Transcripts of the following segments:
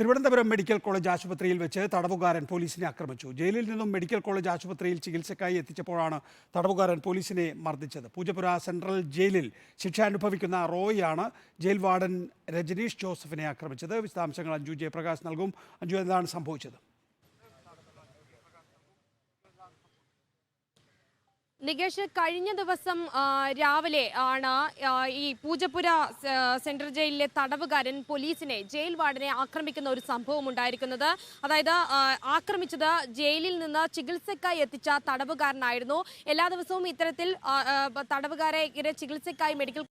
Thiruvananthapuram medical college ആശുപത്രിയിൽ വെച്ച് തടവുകാരൻ പോലീസിനെ ആക്രമിച്ചു. ജയിലിൽ നിന്നും മെഡിക്കൽ കോളേജ് ആശുപത്രിയിൽ ചികിത്സയ്ക്കായി എത്തിച്ചപ്പോഴാണ് തടവുകാരൻ പോലീസിനെ മർദ്ദിച്ചത്. പൂജപ്പുര സെൻട്രൽ ജയിലിൽ ശിക്ഷ അനുഭവിക്കുന്ന റോയിയാണ് ജയിൽ വാർഡൻ രജനീഷ് ജോസഫിനെ ആക്രമിച്ചത്. വിശദാംശങ്ങൾ അഞ്ജു ജയപ്രകാശ് നൽകും. അഞ്ജു എന്താണ് സംഭവിച്ചത്? നികേഷ് കഴിഞ്ഞ ദിവസം രാവിലെ ആണ് ഈ പൂജപ്പുര സെൻട്രൽ ജയിലിലെ തടവുകാരൻ പോലീസിനെ ജയിൽ വാർഡിനെ ആക്രമിക്കുന്ന ഒരു സംഭവം ഉണ്ടായിരിക്കുന്നത്. അതായത് ആക്രമിച്ചത് ജയിലിൽ നിന്ന് ചികിത്സക്കായി എത്തിച്ച തടവുകാരനായിരുന്നു. എല്ലാ ദിവസവും ഇത്തരത്തിൽ തടവുകാരെ ഇങ്ങനെ ചികിത്സയ്ക്കായി മെഡിക്കൽ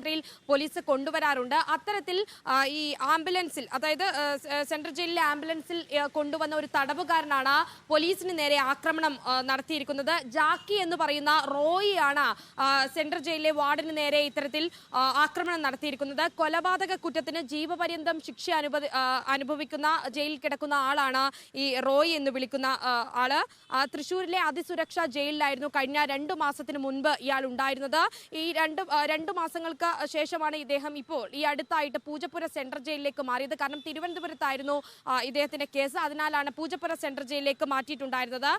ആശുപത്രിയിൽ പോലീസ് കൊണ്ടുവരാറുണ്ട്. അത്തരത്തിൽ ഈ ആംബുലൻസിൽ അതായത് സെൻട്രൽ ജയിലിലെ ആംബുലൻസിൽ കൊണ്ടുവന്ന ഒരു തടവുകാരനാണ് പോലീസിന് നേരെ ആക്രമണം നടത്തിയിരിക്കുന്നത്. ജാക്കി എന്ന് പറയുന്ന റോയിയാണ് സെൻട്രൽ ജയിലിലെ വാർഡിന് നേരെ ഇത്തരത്തിൽ ആക്രമണം നടത്തിയിരിക്കുന്നത്. കൊലപാതക കുറ്റത്തിന് ജീവപര്യന്തം ശിക്ഷ അനുഭവ അനുഭവിക്കുന്ന ജയിലിൽ കിടക്കുന്ന ആളാണ് ഈ റോയി എന്ന് വിളിക്കുന്ന ആൾ. തൃശൂരിലെ അതിസുരക്ഷാ ജയിലിലായിരുന്നു കഴിഞ്ഞ രണ്ടു മാസത്തിന് മുൻപ് ഇയാൾ ഉണ്ടായിരുന്നത്. ഈ രണ്ട് രണ്ടു മാസങ്ങൾക്ക് ശേഷമാണ് ഇദ്ദേഹം ഇപ്പോൾ ഈ അടുത്തായിട്ട് പൂജപ്പുര സെൻട്രൽ ജയിലിലേക്ക് മാറിയത്. കാരണം തിരുവനന്തപുരത്തായിരുന്നു ഇദ്ദേഹത്തിന്റെ കേസ്. അതിനാലാണ് പൂജപ്പുര സെൻട്രൽ ജയിലിലേക്ക് മാറ്റിയിട്ടുണ്ടായിരുന്നത്.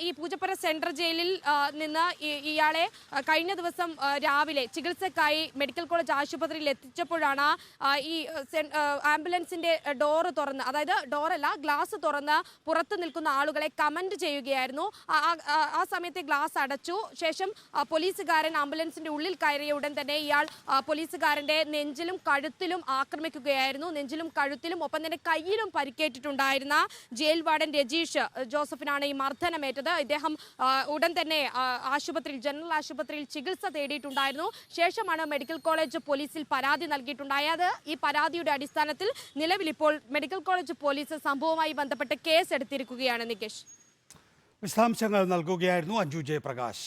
ഈ പൂജപ്പുര സെൻട്രൽ ജയിലിൽ നിന്ന് ഇയാളെ കഴിഞ്ഞ ദിവസം രാവിലെ ചികിത്സക്കായി മെഡിക്കൽ കോളേജ് ആശുപത്രിയിൽ എത്തിച്ചപ്പോഴാണ് ഈ ആംബുലൻസിന്റെ ഡോറ് തുറന്ന് അതായത് ഡോറല്ല ഗ്ലാസ് തുറന്ന് പുറത്തു നിൽക്കുന്ന ആളുകളെ കമന്റ് ചെയ്യുകയായിരുന്നു. ആ- സമയത്തെ ഗ്ലാസ് അടച്ചു. ശേഷം പോലീസുകാരൻ ആംബുലൻസിന്റെ ഉള്ളിൽ കയറിയ ഉടൻ തന്നെ ഇയാൾ പോലീസുകാരന്റെ നെഞ്ചിലും കഴുത്തിലും ആക്രമിക്കുകയായിരുന്നു. നെഞ്ചിലും കഴുത്തിലും ഒപ്പം തന്നെ കയ്യിലും പരിക്കേറ്റിട്ടുണ്ടായിരുന്ന ജയിൽ വാർഡൻ രജീഷ് ജോസഫിനാണ് ഈ മർദ്ദനമേറ്റത്. ഇദ്ദേഹം ഉടൻ തന്നെ ആശുപത്രിയിൽ ജനറൽ ആശുപത്രിയിൽ ചികിത്സ തേടിയിട്ടുണ്ടായിരുന്നു. ശേഷമാണ് മെഡിക്കൽ കോളേജ് പോലീസിൽ പരാതി നൽകിയിട്ടുണ്ടായത്. ഈ പരാതിയുടെ അടിസ്ഥാനത്തിൽ നിലവിൽ ഇപ്പോൾ മെഡിക്കൽ കോളേജ് പോലീസ് സംഭവവുമായി ബന്ധപ്പെട്ട് കേസ് എടുത്തിരിക്കുകയാണ് നികേഷ്. വിശദാംശങ്ങൾ നൽകുകയായിരുന്നു അഞ്ജു ജയപ്രകാശ്.